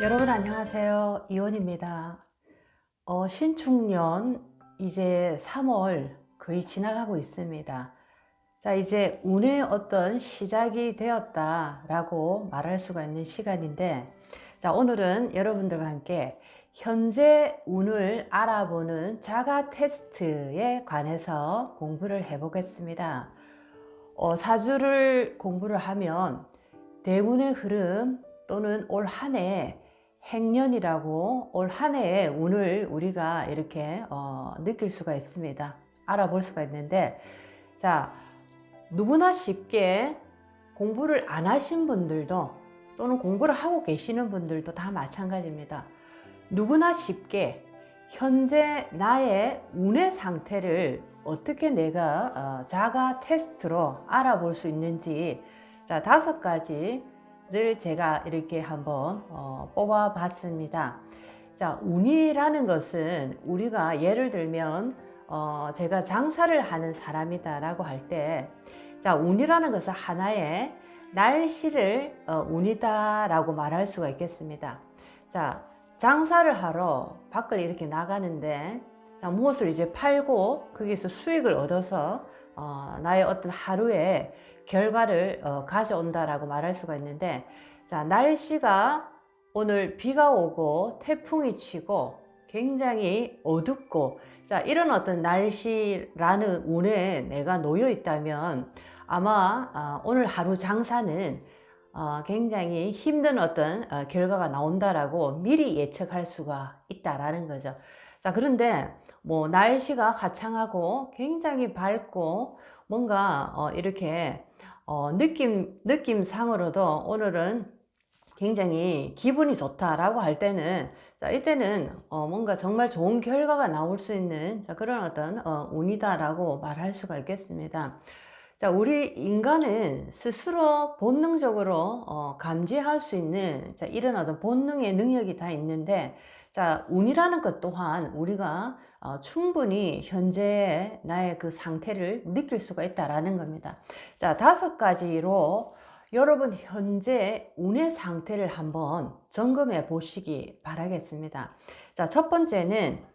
여러분 안녕하세요. 이원입니다. 어, 신축년 이제 3월 거의 지나가고 있습니다. 자, 이제 운의 어떤 시작이 되었다 라고 말할 수가 있는 시간인데, 자, 오늘은 여러분들과 함께 현재 운을 알아보는 자가 테스트에 관해서 공부를 해 보겠습니다. 어, 사주를 공부를 하면 대운의 흐름 또는 올 한해 행년이라고 올 한 해의 운을 우리가 이렇게 어, 느낄 수가 있습니다. 알아볼 수가 있는데, 자, 누구나 쉽게 공부를 안 하신 분들도 또는 공부를 하고 계시는 분들도 다 마찬가지입니다. 누구나 쉽게 현재 나의 운의 상태를 어떻게 내가 어, 자가 테스트로 알아볼 수 있는지 자 다섯 가지 를 제가 이렇게 한번 어, 뽑아 봤습니다. 자 운이라는 것은 우리가 예를 들면 어, 제가 장사를 하는 사람이다 라고 할 때 자 운이라는 것은 하나의 날씨를 어, 운이다 라고 말할 수가 있겠습니다. 자 장사를 하러 밖을 이렇게 나가는데 자, 무엇을 이제 팔고 거기서 수익을 얻어서 어, 나의 어떤 하루의 결과를 어, 가져온다라고 말할 수가 있는데 자 날씨가 오늘 비가 오고 태풍이 치고 굉장히 어둡고 자 이런 어떤 날씨라는 운에 내가 놓여 있다면 아마 어, 오늘 하루 장사는 어, 굉장히 힘든 어떤 어, 결과가 나온다라고 미리 예측할 수가 있다라는 거죠. 자, 그런데 뭐 날씨가 화창하고 굉장히 밝고 뭔가 어, 이렇게 어, 느낌 느낌상으로도 오늘은 굉장히 기분이 좋다라고 할 때는 자 이때는 어, 뭔가 정말 좋은 결과가 나올 수 있는 자, 그런 어떤 어, 운이다라고 말할 수가 있겠습니다. 자, 우리 인간은 스스로 본능적으로 어, 감지할 수 있는 자, 이런 어떤 본능의 능력이 다 있는데, 자, 운이라는 것 또한 우리가 어, 충분히 현재의 나의 그 상태를 느낄 수가 있다라는 겁니다. 자, 다섯 가지로 여러분 현재 운의 상태를 한번 점검해 보시기 바라겠습니다. 자, 첫 번째는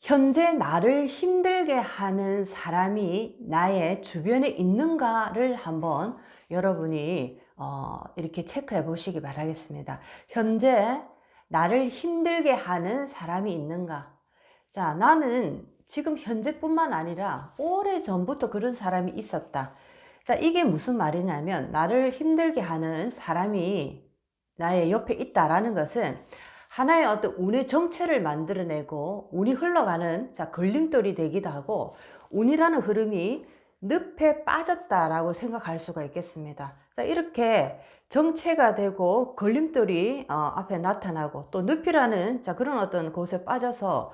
현재 나를 힘들게 하는 사람이 나의 주변에 있는가를 한번 여러분이 어, 이렇게 체크해 보시기 바라겠습니다. 현재 나를 힘들게 하는 사람이 있는가? 자, 나는 지금 현재뿐만 아니라 오래 전부터 그런 사람이 있었다. 자, 이게 무슨 말이냐면 나를 힘들게 하는 사람이 나의 옆에 있다라는 것은 하나의 어떤 운의 정체를 만들어내고 운이 흘러가는 자 걸림돌이 되기도 하고 운이라는 흐름이 늪에 빠졌다라고 생각할 수가 있겠습니다. 자 이렇게 정체가 되고 걸림돌이 어, 앞에 나타나고 또 늪이라는 자 그런 어떤 곳에 빠져서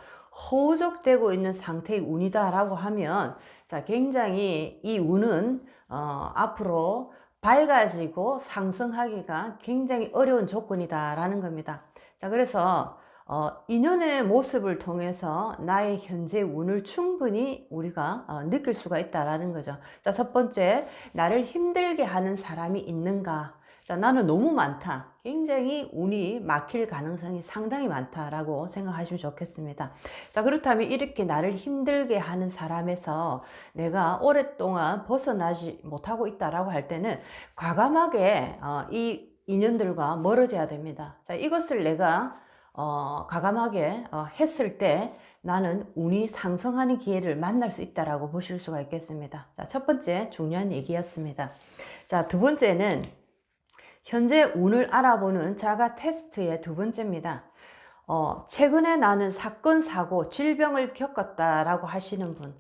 호적되고 있는 상태의 운이다라고 하면 자 굉장히 이 운은 어, 앞으로 밝아지고 상승하기가 굉장히 어려운 조건이다라는 겁니다. 자, 그래서 어, 인연의 모습을 통해서 나의 현재 운을 충분히 우리가 어, 느낄 수가 있다라는 거죠. 자, 첫 번째, 나를 힘들게 하는 사람이 있는가? 자, 나는 너무 많다. 굉장히 운이 막힐 가능성이 상당히 많다라고 생각하시면 좋겠습니다. 자, 그렇다면 이렇게 나를 힘들게 하는 사람에서 내가 오랫동안 벗어나지 못하고 있다라고 할 때는 과감하게 어, 이 인연들과 멀어져야 됩니다. 자, 이것을 내가 어, 과감하게 어, 했을 때 나는 운이 상승하는 기회를 만날 수 있다라고 보실 수가 있겠습니다. 자, 첫 번째 중요한 얘기였습니다. 자, 두 번째는 현재 운을 알아보는 자가 테스트의 두 번째입니다. 어, 최근에 나는 사건, 사고, 질병을 겪었다라고 하시는 분.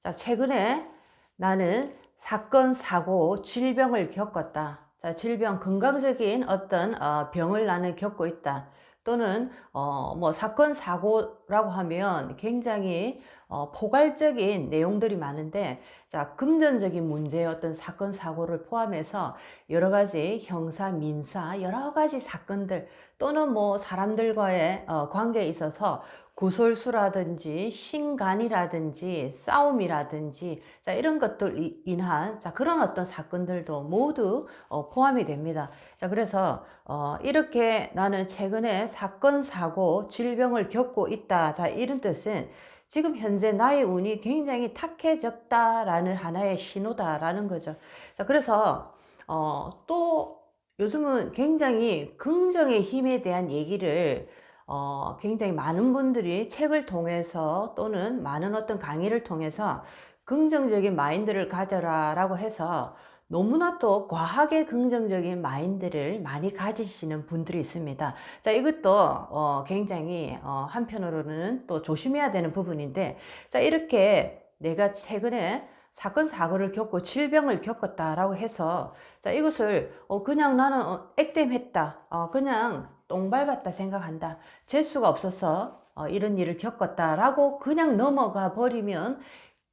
자, 최근에 나는 사건, 사고, 질병을 겪었다. 자, 질병, 건강적인 어떤 어, 병을 나는 겪고 있다. 또는 어, 뭐 사건 사고라고 하면 굉장히 어, 포괄적인 내용들이 많은데 자 금전적인 문제의 어떤 사건 사고를 포함해서 여러 가지 형사 민사 여러 가지 사건들 또는 뭐 사람들과의 어, 관계에 있어서 구설수라든지 신간이라든지 싸움이라든지 자 이런 것들 인한 자 그런 어떤 사건들도 모두 어, 포함이 됩니다. 자 그래서 어, 이렇게 나는 최근에 사건 사고 질병을 겪고 있다. 자 이런 뜻은 지금 현재 나의 운이 굉장히 탁해졌다라는 하나의 신호다라는 거죠. 자 그래서 어, 또 요즘은 굉장히 긍정의 힘에 대한 얘기를 어, 굉장히 많은 분들이 책을 통해서 또는 많은 어떤 강의를 통해서 긍정적인 마인드를 가져라 라고 해서 너무나 또 과하게 긍정적인 마인드를 많이 가지시는 분들이 있습니다. 자, 이것도 어, 굉장히 어, 한편으로는 또 조심해야 되는 부분인데, 자, 이렇게 내가 최근에 사건 사고를 겪고 질병을 겪었다라고 해서 자 이것을 어, 그냥 나는 어, 액땜했다 어, 그냥 똥 밟았다 생각한다 재수가 없어서 어, 이런 일을 겪었다라고 그냥 넘어가 버리면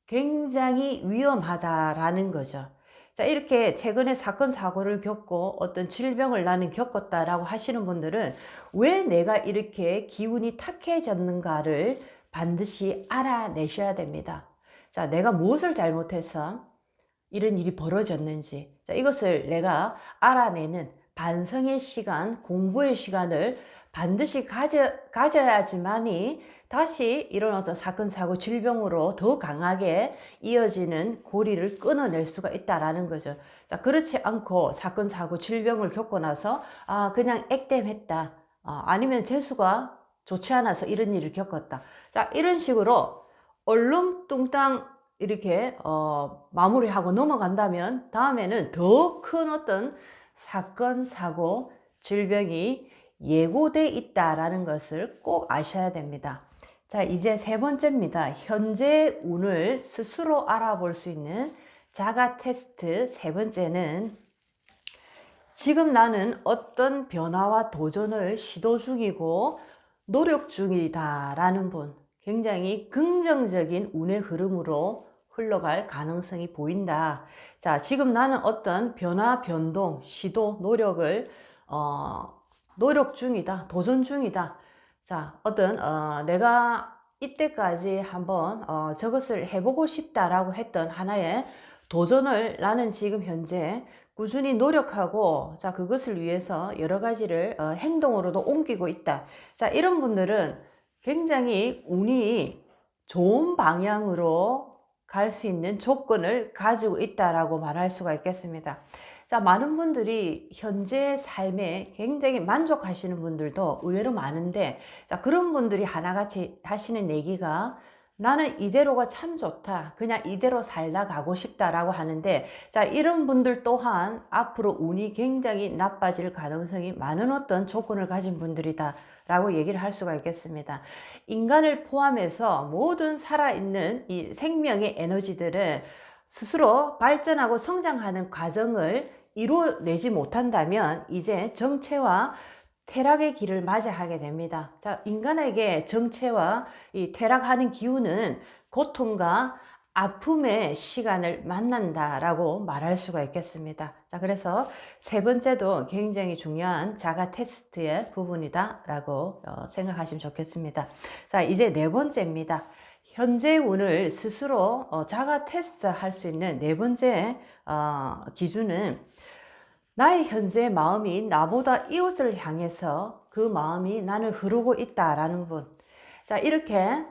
굉장히 위험하다라는 거죠. 자, 이렇게 최근에 사건, 사고를 겪고 어떤 질병을 나는 겪었다라고 하시는 분들은 왜 내가 이렇게 기운이 탁해졌는가를 반드시 알아내셔야 됩니다. 자, 내가 무엇을 잘못해서 이런 일이 벌어졌는지, 자, 이것을 내가 알아내는 반성의 시간, 공부의 시간을 반드시 가져, 가져야지만이 다시 이런 어떤 사건, 사고, 질병으로 더 강하게 이어지는 고리를 끊어낼 수가 있다라는 거죠. 자, 그렇지 않고 사건, 사고, 질병을 겪고 나서, 아, 그냥 액땜했다. 아, 아니면 재수가 좋지 않아서 이런 일을 겪었다. 자, 이런 식으로 얼렁뚱땅 이렇게 어, 마무리하고 넘어간다면 다음에는 더 큰 어떤 사건, 사고, 질병이 예고돼 있다라는 것을 꼭 아셔야 됩니다. 자, 이제 세 번째입니다. 현재 운을 스스로 알아볼 수 있는 자가 테스트 세 번째는 지금 나는 어떤 변화와 도전을 시도 중이고 노력 중이다 라는 분. 굉장히 긍정적인 운의 흐름으로 흘러갈 가능성이 보인다. 자, 지금 나는 어떤 변화, 변동, 시도, 노력을, 어, 노력 중이다. 도전 중이다. 자, 어떤, 어, 내가 이때까지 한번, 어, 저것을 해보고 싶다라고 했던 하나의 도전을 나는 지금 현재 꾸준히 노력하고, 자, 그것을 위해서 여러 가지를 어, 행동으로도 옮기고 있다. 자, 이런 분들은 굉장히 운이 좋은 방향으로 갈 수 있는 조건을 가지고 있다라고 말할 수가 있겠습니다. 자, 많은 분들이 현재 삶에 굉장히 만족하시는 분들도 의외로 많은데, 자, 그런 분들이 하나같이 하시는 얘기가 나는 이대로가 참 좋다. 그냥 이대로 살다 가고 싶다라고 하는데, 자, 이런 분들 또한 앞으로 운이 굉장히 나빠질 가능성이 많은 어떤 조건을 가진 분들이다. 라고 얘기를 할 수가 있겠습니다. 인간을 포함해서 모든 살아있는 이 생명의 에너지들을 스스로 발전하고 성장하는 과정을 이루어내지 못한다면 이제 정체와 퇴락의 길을 맞이하게 됩니다. 자, 인간에게 정체와 이 퇴락하는 기운은 고통과 아픔의 시간을 만난다라고 말할 수가 있겠습니다. 자, 그래서 세 번째도 굉장히 중요한 자가 테스트의 부분이다라고 어, 생각하시면 좋겠습니다. 자, 이제 네 번째입니다. 현재 운을 스스로 어, 자가 테스트 할 수 있는 네 번째 어, 기준은 나의 현재 마음이 나보다 이웃을 향해서 그 마음이 나를 흐르고 있다라는 분. 자, 이렇게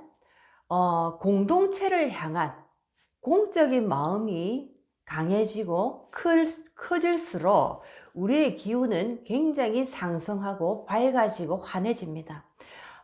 공동체를 향한 공적인 마음이 강해지고 클, 커질수록 우리의 기운은 굉장히 상승하고 밝아지고 환해집니다.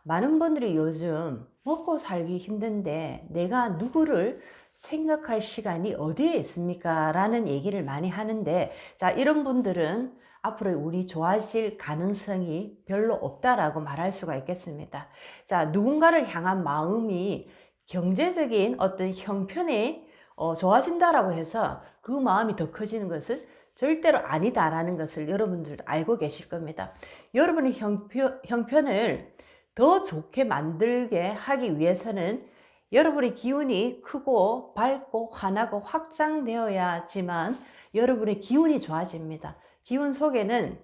많은 분들이 요즘 먹고 살기 힘든데 내가 누구를 생각할 시간이 어디에 있습니까? 라는 얘기를 많이 하는데, 자, 이런 분들은 앞으로 우리 좋아질 가능성이 별로 없다라고 말할 수가 있겠습니다. 자, 누군가를 향한 마음이 경제적인 어떤 형편에 어, 좋아진다라고 해서 그 마음이 더 커지는 것은 절대로 아니다라는 것을 여러분들도 알고 계실 겁니다. 여러분의 형편, 형편을 더 좋게 만들게 하기 위해서는 여러분의 기운이 크고 밝고 환하고 확장되어야지만 여러분의 기운이 좋아집니다. 기운 속에는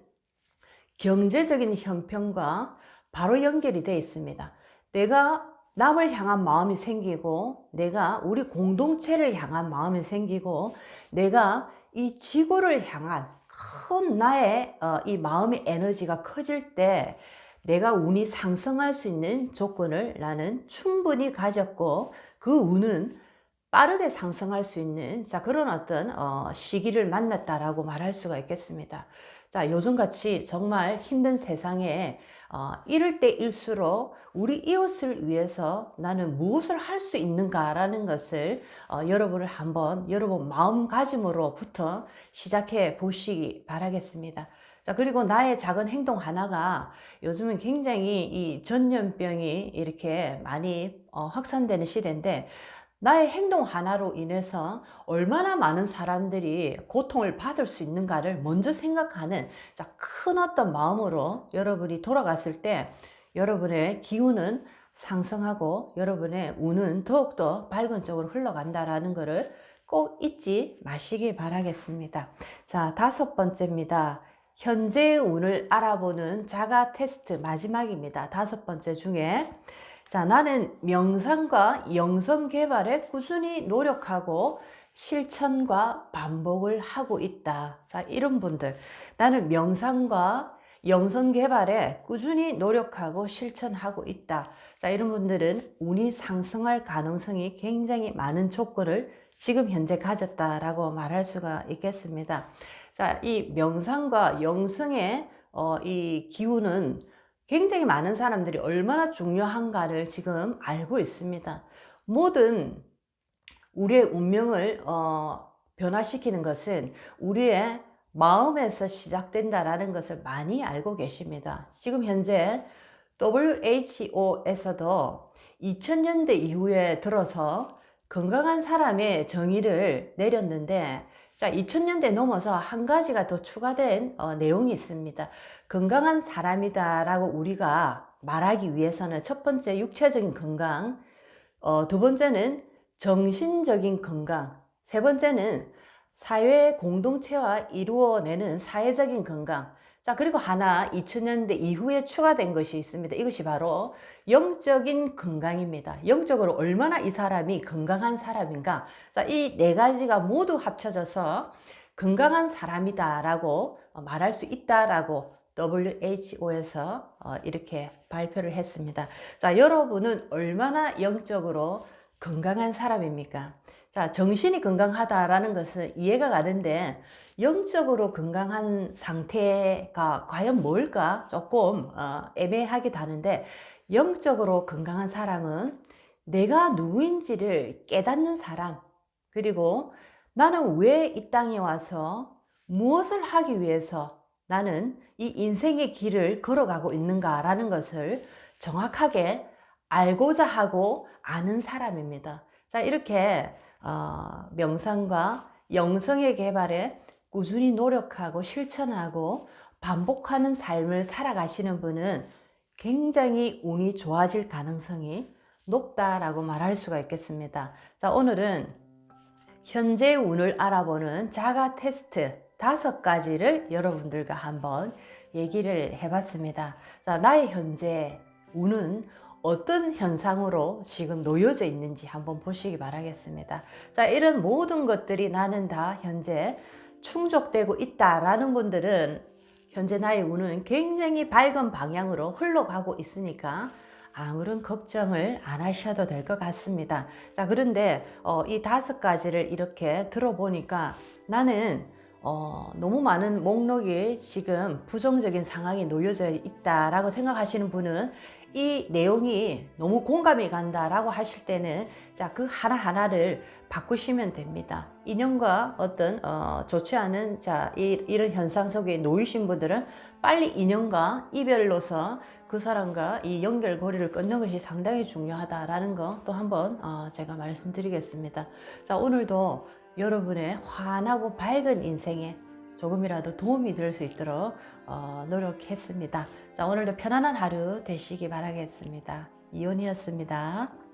경제적인 형편과 바로 연결이 되어 있습니다. 내가 남을 향한 마음이 생기고 내가 우리 공동체를 향한 마음이 생기고 내가 이 지구를 향한 큰 나의 어, 이 마음의 에너지가 커질 때 내가 운이 상승할 수 있는 조건을 나는 충분히 가졌고 그 운은 빠르게 상승할 수 있는 자 그런 어떤 어, 시기를 만났다라고 말할 수가 있겠습니다. 자 요즘같이 정말 힘든 세상에 어, 이럴 때일수록 우리 이웃을 위해서 나는 무엇을 할 수 있는가라는 것을 어, 여러분을 한번 여러분 마음가짐으로부터 시작해 보시기 바라겠습니다. 자, 그리고 나의 작은 행동 하나가 요즘은 굉장히 이 전염병이 이렇게 많이 어, 확산되는 시대인데 나의 행동 하나로 인해서 얼마나 많은 사람들이 고통을 받을 수 있는가를 먼저 생각하는 자, 큰 어떤 마음으로 여러분이 돌아갔을 때 여러분의 기운은 상승하고 여러분의 운은 더욱더 밝은 쪽으로 흘러간다라는 것을 꼭 잊지 마시기 바라겠습니다. 자, 다섯 번째입니다. 현재의 운을 알아보는 자가 테스트 마지막입니다. 다섯 번째 중에 자, 나는 명상과 영성 개발에 꾸준히 노력하고 실천과 반복을 하고 있다. 자, 이런 분들. 나는 명상과 영성 개발에 꾸준히 노력하고 실천하고 있다. 자, 이런 분들은 운이 상승할 가능성이 굉장히 많은 조건을 지금 현재 가졌다라고 말할 수가 있겠습니다. 자, 이 명상과 영성의 어, 이 기운은 굉장히 많은 사람들이 얼마나 중요한가를 지금 알고 있습니다. 모든 우리의 운명을 어, 변화시키는 것은 우리의 마음에서 시작된다라는 것을 많이 알고 계십니다. 지금 현재 WHO에서도 2000년대 이후에 들어서 건강한 사람의 정의를 내렸는데 자, 2000년대 넘어서 한 가지가 더 추가된 어, 내용이 있습니다. 건강한 사람이다 라고 우리가 말하기 위해서는 첫 번째 육체적인 건강, 어, 두 번째는 정신적인 건강, 세 번째는 사회 공동체와 이루어내는 사회적인 건강, 자, 그리고 하나 2000년대 이후에 추가된 것이 있습니다. 이것이 바로 영적인 건강입니다. 영적으로 얼마나 이 사람이 건강한 사람인가. 자, 이 네 가지가 모두 합쳐져서 건강한 사람이다 라고 말할 수 있다 라고 WHO에서 어, 이렇게 발표를 했습니다. 자, 여러분은 얼마나 영적으로 건강한 사람입니까? 자, 정신이 건강하다라는 것은 이해가 가는데 영적으로 건강한 상태가 과연 뭘까 조금 어, 애매하기도 하는데 영적으로 건강한 사람은 내가 누구인지를 깨닫는 사람 그리고 나는 왜 이 땅에 와서 무엇을 하기 위해서 나는 이 인생의 길을 걸어가고 있는가라는 것을 정확하게 알고자 하고 아는 사람입니다. 자, 이렇게 어, 명상과 영성의 개발에 꾸준히 노력하고 실천하고 반복하는 삶을 살아가시는 분은 굉장히 운이 좋아질 가능성이 높다라고 말할 수가 있겠습니다. 자, 오늘은 현재 운을 알아보는 자가 테스트 다섯 가지를 여러분들과 한번 얘기를 해봤습니다. 자, 나의 현재 운은 어떤 현상으로 지금 놓여져 있는지 한번 보시기 바라겠습니다. 자, 이런 모든 것들이 나는 다 현재 충족되고 있다라는 분들은 현재 나의 운은 굉장히 밝은 방향으로 흘러가고 있으니까 아무런 걱정을 안 하셔도 될 것 같습니다. 자, 그런데 어, 이 다섯 가지를 이렇게 들어보니까 나는 어, 너무 많은 목록이 지금 부정적인 상황에 놓여져 있다라고 생각하시는 분은 이 내용이 너무 공감이 간다라고 하실 때는 자, 그 하나하나를 바꾸시면 됩니다. 인연과 어떤 어, 좋지 않은 자, 이, 이런 현상 속에 놓이신 분들은 빨리 인연과 이별로서 그 사람과 이 연결고리를 끊는 것이 상당히 중요하다라는 거 또 한번 어, 제가 말씀드리겠습니다. 자, 오늘도 여러분의 환하고 밝은 인생에 조금이라도 도움이 될 수 있도록 어, 노력했습니다. 자, 오늘도 편안한 하루 되시기 바라겠습니다. 이온이었습니다.